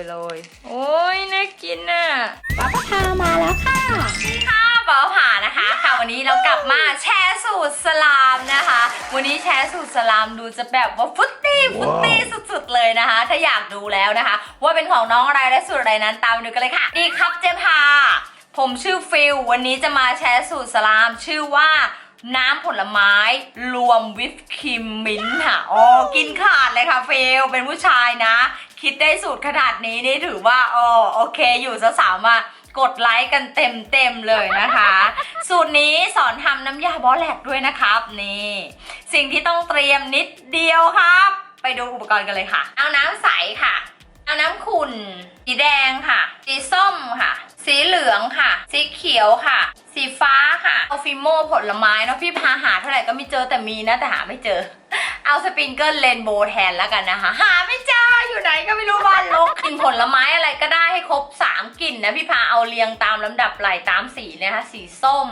ยเลยโอ้ยน่ากินน่ะป้าพามาแล้วค่ะค่ะเบาผ่านะคะค่ะวันนี้เรากลับมาแชร์สูตรสลามนะคะ วันนี้แชร์สูตรสลามดูจะแบบว่าฟุตตี้ฟุตตี้สุดๆเลยนะคะ ถ้าอยากดูแล้วนะคะ ว่าเป็นของน้องอะไรและสูตรอะไรนั้นตามไปดูกันเลยค่ะดีครับเจพาผมชื่อฟิลวันนี้จะมาแชร์สูตรสลามชื่อว่า น้ำผลไม้รวมวิปครีมมิ้นท์ค่ะอ๋อกินขาดเลยค่ะเฟลเป็นผู้ชายนะ คิดได้สูตรขนาดนี้นี่ถือว่าอ๋อโอเค อยู่สาวๆมากดไลค์กันเต็มเต็มเลยนะคะ สูตรนี้สอนทำน้ำยาบอแลกด้วยนะครับนี่ สิ่งที่ต้องเตรียมนิดเดียวครับ ไปดูอุปกรณ์กันเลยค่ะ เอาน้ำใสค่ะ เอาน้ำขุ่นสีแดงค่ะ สีส้มค่ะ สีเหลืองค่ะ สีเขียวค่ะ สีฟ้า ฟิโมผลไม้เนาะพี่พาหาเท่าไหร่ก็ไม่เจอแต่มีนะแต่หาไม่เจอ เอาสปริงเกิลเรนโบว์แทนแล้วกันนะคะ หาไม่เจออยู่ไหนก็ไม่รู้บ้านลกกลิ่นผลไม้อะไรก็ได้ให้ครบ 3กลิ่นนะพี่พาเอาเรียงตามลำดับไหลตามสีนะคะสีส้ม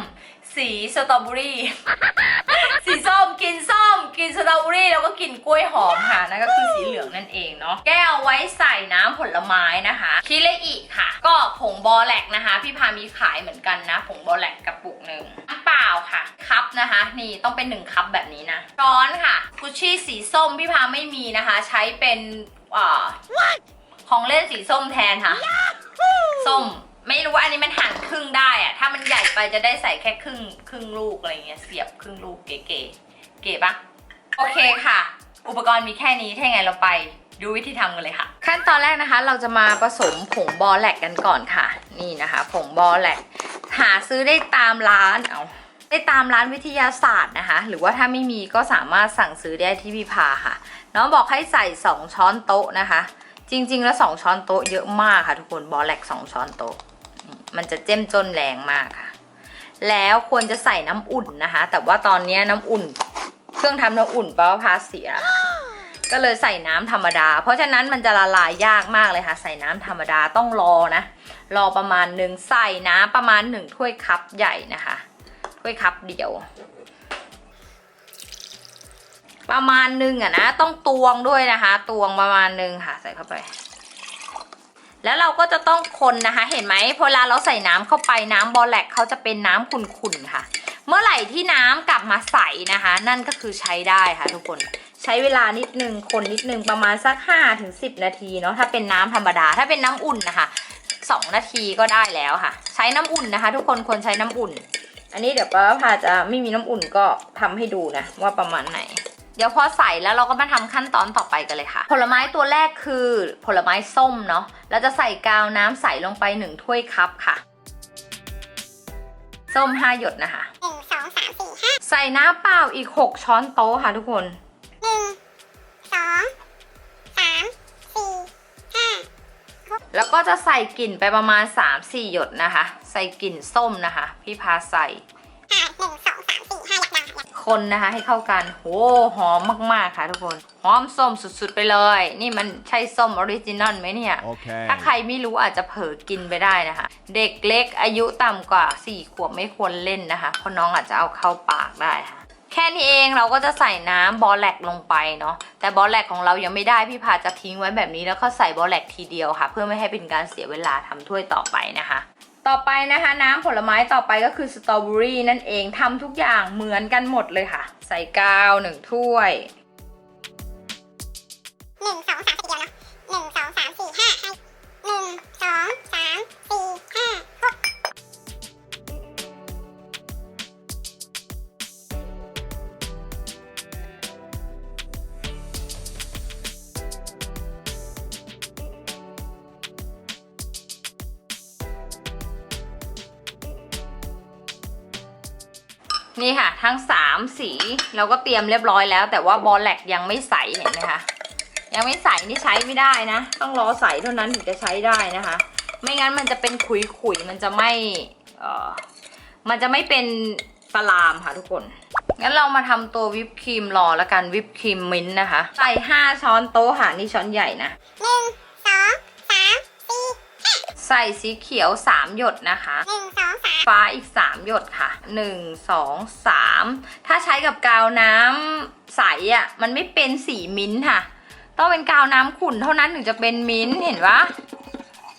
สีสตรอเบอรี่ สีส้มกินส้ม กินสตรอเบอรี่แล้ว ก็กินกล้วยหอมค่ะนั่นก็คือสีเหลืองนั่นเองเนาะแก้วไว้ใส่น้ำผลไม้นะคะคิเลอิค่ะ ก็ผงบอแลกนะคะ พี่พามีขายเหมือนกันนะ ผงบอแลกกระปุกหนึ่งน้ำเปล่าค่ะคัพนะคะ นี่ต้องเป็นหนึ่งคัพแบบนี้นะช้อนค่ะกุชชี่สีส้มพี่พาไม่มีนะคะ ใช้เป็นอ่าของเล่นสีส้มแทนค่ะ ส้มไม่รู้ว่าอันนี้มันหั่นครึ่งได้อะถ้ามันใหญ่ไปจะได้ใส่แค่ครึ่งครึ่งลูกอะไรเงี้ยเสียบครึ่งลูกเก๋ๆเก๋ปะโอเคค่ะ อุปกรณ์มีแค่นี้ถ้าไงเราไปดูวิธีทำกันเลยค่ะ ขั้นตอนแรกนะคะ เราจะมาผสมผงบอแลกกันก่อนค่ะ นี่นะคะ ผงบอแลกหาซื้อได้ตามร้านเอาได้ตามร้านวิทยาศาสตร์นะคะ หรือว่าถ้าไม่มีก็สามารถสั่งซื้อได้ที่พิพาค่ะ น้องบอกให้ใส่ 2 ช้อนโต๊ะนะคะ จริง ๆ แล้ว 2 ช้อนโต๊ะเยอะมากค่ะ ทุกคนบอแลก2ช้อนโต๊ะ มันจะเจ้มจนแรงมากค่ะ แล้วควรจะใส่น้ำอุ่นนะคะ แต่ว่าตอนนี้น้ำอุ่น รื่องทำน้ำอุ่นแปลว่าพาเสีย ก็เลยใส่น้ำธรรมดา เพราะฉะนั้นมันจะละลายยากมากเลยค่ะ ใส่น้ำธรรมดาต้องรอนะ รอประมาณหนึ่งใส่น้ำประมาณหนึ่งถ้วยคัพใหญ่นะคะ ถ้วยคัพเดียว ประมาณหนึ่งอะนะต้องตวงด้วยนะคะ ตวงประมาณหนึ่งค่ะใส่เข้าไป แล้วเราก็จะต้องคนนะคะ เห็นไหมพอเวลาเราใส่น้ำเข้าไปน้ำบอแลกเขาจะเป็นน้ำขุ่นๆค่ะ เมื่อไหร่ที่น้ำกลับมาใสนะคะ นั่นก็คือใช้ได้ค่ะทุกคนใช้เวลานิดนึงคนนิดนึงประมาณสัก5ถึง10 นาทีเนาะถ้าเป็นน้ำธรรมดา ถ้าเป็นน้ำอุ่นนะคะ 2 นาทีก็ได้แล้วค่ะ ใช้น้ำอุ่นนะคะ ทุกคนควรใช้น้ำอุ่น อันนี้เดี๋ยวป้าพาจะไม่มีน้ำอุ่นก็ทำให้ดูนะว่าประมาณไหนเดี๋ยวพอใส่แล้วเราก็มาทำขั้นตอนต่อไปกันเลยค่ะ ผลไม้ตัวแรกคือผลไม้ส้มเนาะเราจะใส่กาวน้ำใส่ลงไปหนึ่งถ้วยคัพค่ะ ส้มห้าหยดนะคะหนึ่งสองสามสี่ห้าใส่น้ำเปล่าอีก6ช้อนโต๊ะค่ะทุกคนหนึ่งสองสามสี่ห้าแล้วก็จะใส่กลิ่นไปประมาณ3-4หยดนะคะ ใส่กลิ่นส้มนะคะ พี่พาใส่อ่าหนึ่งสอง คนนะคะ ให้เข้ากันโหหอมมากๆค่ะทุกคน หอมส้มสุดๆไปเลย นี่มันใช่ส้มออริจินอลไหมเนี่ย Okay. ถ้าใครไม่รู้อาจจะเผลอกินไปได้นะคะ เด็กเล็กอายุต่ำกว่า4ขวบไม่ควรเล่นนะคะ เพราะน้องอาจจะเอาเข้าปากได้ค่ะแค่นี้เองเราก็จะใส่น้ำบอแลกลงไปเนาะแต่บอแลกของเรายังไม่ได้พี่พาจะทิ้งไว้แบบนี้แล้วก็ใส่บอแลกทีเดียวค่ะ เพื่อไม่ให้เป็นการเสียเวลาทำถ้วยต่อไปนะคะ ต่อไปนะคะน้ำผลไม้ต่อไปก็คือสตรอเบอรี่นั่นเองทำทุกอย่างเหมือนกันหมดเลยค่ะ ใส่กาวหนึ่งถ้วยหนึ่งสองสาม นี่ค่ะ ทั้ง 3 สีเราก็เตรียมเรียบร้อยแล้ว แต่ว่าบอลแลกยังไม่ใสเห็นไหมคะยังไม่ใสนี่ใช้ไม่ได้นะ ต้องรอใสเท่านั้นถึงจะใช้ได้นะคะ ไม่งั้นมันจะเป็นขุยขุยๆมันจะไม่เออมันจะไม่เป็นสลามค่ะทุกคนงั้นเรามาทำตัววิปครีมรอแล้วกันวิปครีมมิ้นท์นะคะ ใส่ 5 ช้อนโต๊ะค่ะนี่ช้อนใหญ่นะหนึ่งสอง ใส่สีเขียว 3 หยดนะคะหนึ่งสองสามฟ้าอีก 3 หยดค่ะ 1 2 3 ถ้าใช้กับกาวน้ำใสอะ่ะมันไม่เป็นสีมิ้นท์ค่ะ ต้องเป็นกาวน้ำขุ่นเท่านั้นถึงจะเป็นมิ้นท์เห็นปะ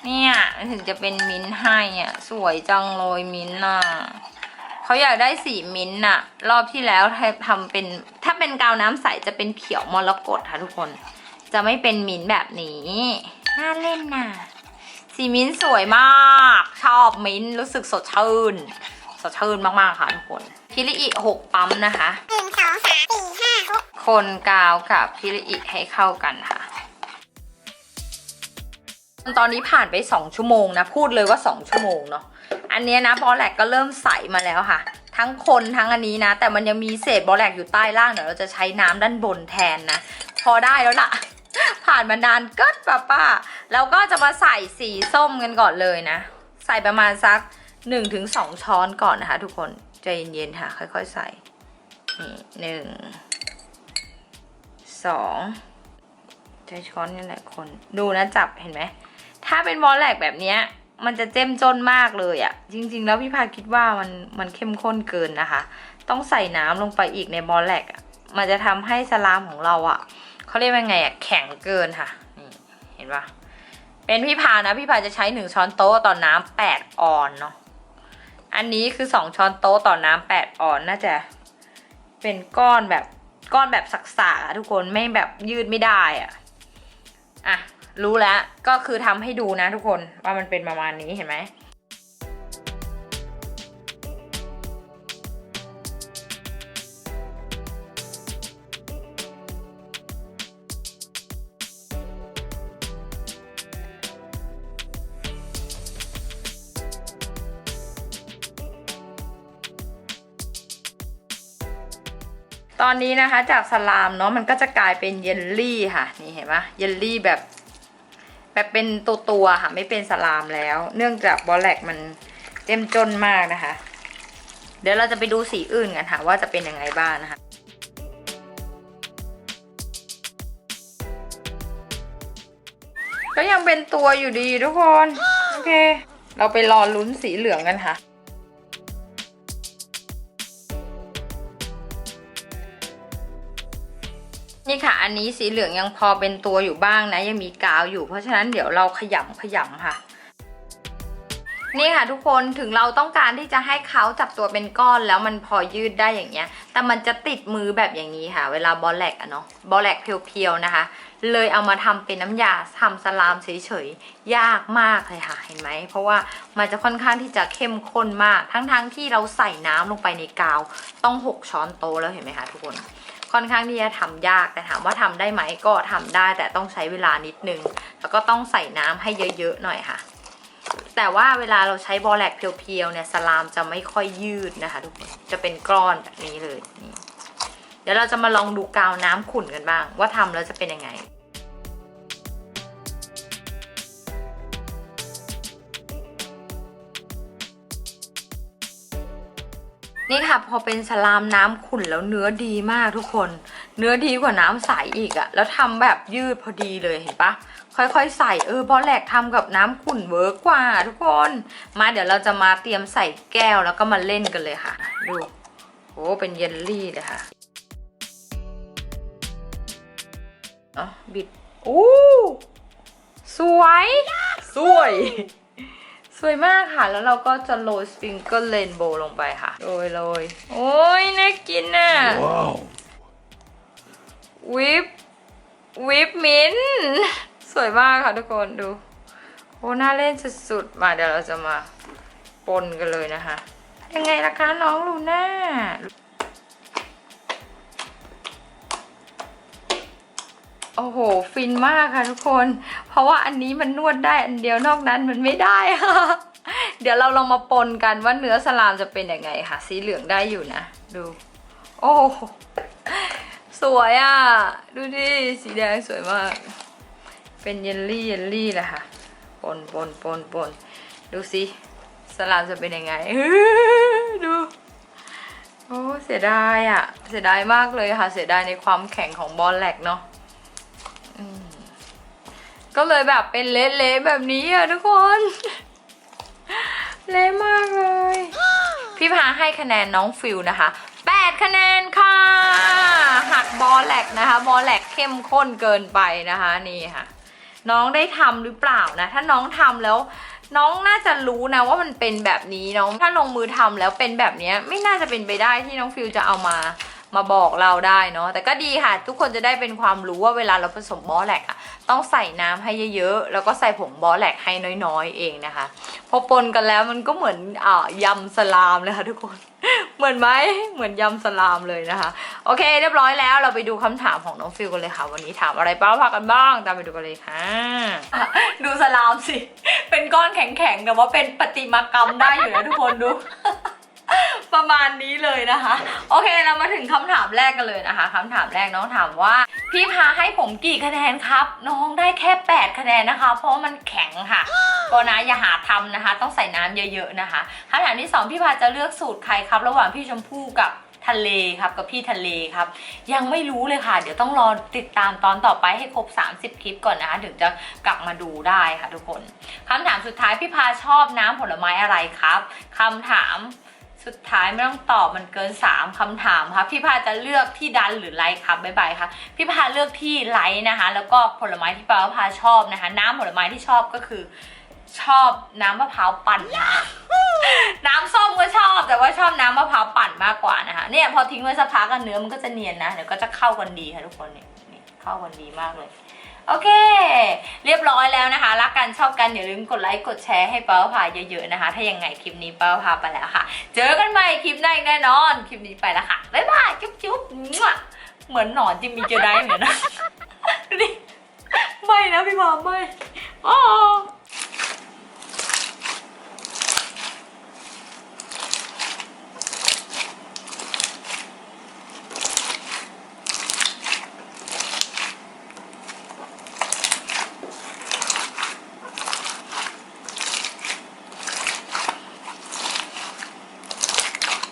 เนี่ยมันถึงจะเป็นมิ้นท์ให้อะสวยจังเลยมิ้นท์น่ะเขาอยากได้สีมิ้นท์น่ะ รอบที่แล้วทำเป็น ถ้าเป็นกาวน้ำใสจะเป็นเขียวมรกตค่ะทุกคน จะไม่เป็นมิ้นท์แบบนี้น่าเล่นน่ะ สีมิ้นท์สวยมาก ชอบมิ้นท์รู้สึกสดชื่น สดชื่นมาก ๆ ค่ะทุกคน พิริอิหกปั๊มนะคะหนึ่งสองสามสี่ห้าหกคนกาวกับพิริอิให้เข้ากันค่ะตอนนี้ผ่านไป 2 ชั่วโมงนะ พูดเลยว่า 2 ชั่วโมงเนาะอันเนี้ยนะบอลแลกก็เริ่มใสมาแล้วค่ะ ทั้งคนทั้งอันนี้นะ แต่มันยังมีเศษบอลแลกอยู่ใต้ล่างเดี๋ยวเราจะใช้น้ำด้านบนแทนนะ พอได้แล้วล่ะ ผ่านมานานเกิดป้าป้าแล้วก็จะมาใส่สีส้มกันก่อนเลยนะ ใส่ประมาณสัก 1-2 ช้อนก่อนนะคะ ทุกคนใจเย็นๆค่ะ ค่อยๆใส่นี่หนึ่งสองใช้ช้อนนี่แหละคน ดูนะจับเห็นไหม ถ้าเป็นบอลแหลกแบบเนี้ย มันจะเจ้มจนมากเลยอะ่ะ จริง ๆ แล้วพี่พาคิดว่ามันมันเข้มข้นเกินนะคะ ต้องใส่น้ำลงไปอีกในบอลแหลกอะ่ะมันจะทำให้สลามของเราอะ่ะ เขาเรียกว่าไงอะ่ะแข็งเกินค่ะนี่เห็นปะเป็นพี่พานะพี่พาจะใช้หนึ่งช้อนโต๊ะต่อน้ำแปดออนเนาะอันนี้คือสองช้อนโต๊ะต่อน้ำแปดออนน่าจะเป็นก้อนแบบก้อนแบบสักๆอะทุกคนไม่แบบยืดไม่ได้อะอะรู้แล้วก็คือทำให้ดูนะทุกคนว่ามันเป็นประมาณนี้เห็นไหม ตอนนี้นะคะจากสลามเนาะมันก็จะกลายเป็นเยลลี่ค่ะนี่เห็นปะเยลลี่แบบ แบบเป็นตัวตัวๆค่ะไม่เป็นสลามแล้ว เนื่องจากบอลแลกมันเจ้มจนมากนะคะ เดี๋ยวเราจะไปดูสีอื่นกันค่ะว่าจะเป็นยังไงบ้างนะคะก็ยังเป็นตัวอยู่ดีทุกคน โอเค เราไปรอลุ้นสีเหลืองกันค่ะ อันนี้สีเหลืองยังพอเป็นตัวอยู่บ้างนะ ยังมีกาวอยู่ เพราะฉะนั้นเดี๋ยวเราขยำขยำค่ะ นี่ค่ะทุกคนถึงเราต้องการที่จะให้เขาจับตัวเป็นก้อนแล้วมันพอยืดได้อย่างเงี้ย แต่มันจะติดมือแบบอย่างนี้ค่ะ เวลาบอลแลกอะเนาะบอลแลกเพียวๆนะคะ เลยเอามาทำเป็นน้ำยาทำสลามเฉยๆยากมากเลยค่ะเห็นไหมเพราะว่ามันจะค่อนข้างที่จะเข้มข้นมาก ทั้งๆที่เราใส่น้ำลงไปในกาว ต้อง 6 ช้อนโต๊ะแล้วเห็นไหมคะทุกคน ค่อนข้างที่จะทำยาก แต่ถามว่าทำได้ไหมก็ทำได้แต่ต้องใช้เวลานิดนึง แล้วก็ต้องใส่น้ำให้เยอะๆหน่อยค่ะ แต่ว่าเวลาเราใช้บอลแลกเพียวๆเนี่ยสลามจะไม่ค่อยยืดนะคะทุกคนจะเป็นก้อนแบบนี้เลยนี่เดี๋ยวเราจะมาลองดูกาวน้ำขุ่นกันบ้าง ว่าทำแล้วจะเป็นยังไง นี่ค่ะพอเป็นสลามน้ำขุ่นแล้วเนื้อดีมากทุกคน เนื้อดีกว่าน้ำใสอีกอะแล้วทำแบบยืดพอดีเลยเห็นปะค่อยๆใส่เออบอแหลกทำกับน้ำขุ่นเวิร์กกว่า ทุกคน มาเดี๋ยวเราจะมาเตรียมใส่แก้วแล้วก็มาเล่นกันเลยค่ะ ดูโอ้เป็นเยลลี่เลยค่ะเอ๋อบิดโอ้สวย สวยส วยมากค่ะ แล้วเราก็จะโรยสปริงเกิลเรนโบว์ลงไปค่ะ โรยโรยโอ้ยน่ากินน่ะ Wow. วิปวิปมิ้นท์สวยมากค่ะทุกคนดู โอ้น่าเล่นสุดๆ มาเดี๋ยวเราจะมาปนกันเลยนะคะ ยังไงล่ะคะน้องลูน่า โอ้โห ฟินมากค่ะทุกคน เพราะว่าอันนี้มันนวดได้อันเดียวนอกนั้นมันไม่ได้ค่ะ เดี๋ยวเราลองมาปนกันว่าเนื้อสลามจะเป็นยังไงค่ะ สีเหลืองได้อยู่นะ ดู โอ้สวยอะ ดูดิสีแดงสวยมาก เป็นเยลลี่เยลลี่แหละค่ะ ปนปนปนปนดูสิสลามจะเป็นยังไงดูโอ้เสียดายอะ เสียดายมากเลยค่ะ เสียดายในความแข็งของบอลแลกเนาะ ก็เลยแบบเป็นเละๆแบบนี้อะทุกคน เละมากเลย พี่พาให้คะแนนน้องฟิลนะคะ8คะแนนค่ะ หักบอลแหลกนะคะ บอลแหลกเข้มข้นเกินไปนะคะนี่ค่ะ น้องได้ทำหรือเปล่านะ ถ้าน้องทำแล้วน้องน่าจะรู้นะว่ามันเป็นแบบนี้น้องถ้าลงมือทำแล้วเป็นแบบนี้ไม่น่าจะเป็นไปได้ที่น้องฟิวจะเอามา มาบอกเราได้เนาะแต่ก็ดีค่ะ ทุกคนจะได้เป็นความรู้ว่าเวลาเราผสมบอสแลกอะต้องใส่น้ำให้เยอะๆ แล้วก็ใส่ผงบอสแลกให้น้อยๆ เองนะคะพอปนกันแล้วมันก็เหมือนอ่ายำสลามเลยค่ะทุกคน เหมือนไหมเหมือนยำสลามเลยนะคะ โอเค เรียบร้อยแล้วเราไปดูคำถามของน้องฟิลกันเลยค่ะ วันนี้ถามอะไรป้าพากันบ้าง ตามไปดูกันเลยค่ะ ดูสลามสิ เป็นก้อนแข็งๆแต่ว่าเป็นปฏิมากรรมได้อยู่นะทุกคนดู ประมาณนี้เลยนะคะ โอเคเรามาถึงคำถามแรกกันเลยนะคะคำถามแรกน้องถามว่า พี่พาให้ผมกี่คะแนนครับ น้องได้แค่ 8 คะแนนนะคะ เพราะว่ามันแข็งค่ะก็นะอย่าหาทำนะคะ ต้องใส่น้ำเยอะๆนะคะคำถามที่สองพี่พาจะเลือกสูตรใครครับ ระหว่างพี่ชมพู่กับทะเลครับกับพี่ทะเลครับ ยังไม่รู้เลยค่ะ เดี๋ยวต้องรอติดตามตอนต่อไปให้ครบ 30 คลิปก่อนนะคะ ถึงจะกลับมาดูได้ค่ะทุกคนคำถามสุดท้ายพี่พาชอบน้ำผลไม้อะไรครับคำถาม สุดท้ายไม่ต้องตอบมันเกิน 3คำถามครับพี่พาจะเลือกที่ดันหรือไลค์ครับบ๊ายบายค่ะพี่พาเลือกที่ไลค์นะคะ แล้วก็ผลไม้ที่ป้าพาชอบนะคะ น้ำผลไม้ที่ชอบก็คือชอบน้ำมะพร้าวปั่นนะน้ำส้มก็ชอบ แต่ว่าชอบน้ำมะพร้าวปั่นมากกว่านะคะ เนี่ยพอทิ้งไว้สักพักกันเนื้อมันก็จะเนียนนะ เดี๋ยวก็จะเข้ากันดีค่ะทุกคนเนี่ยเข้ากันดีมากเลย โอเค เรียบร้อยแล้วนะคะ รักกันชอบกันอย่าลืมกดไลค์กดแชร์ให้เป้าพาเยอะๆนะคะ ถ้ายังไงคลิปนี้เป้าพาไปแล้วค่ะ เจอกันใหม่คลิปหน้าแน่นอน คลิปนี้ไปแล้วค่ะ บ๊ายบายจุ๊บจุ๊บเหมือนหนอนจิมมี่เจอได้เหมือนนะดูดิไม่นะพี่บอมไม่อ๋อ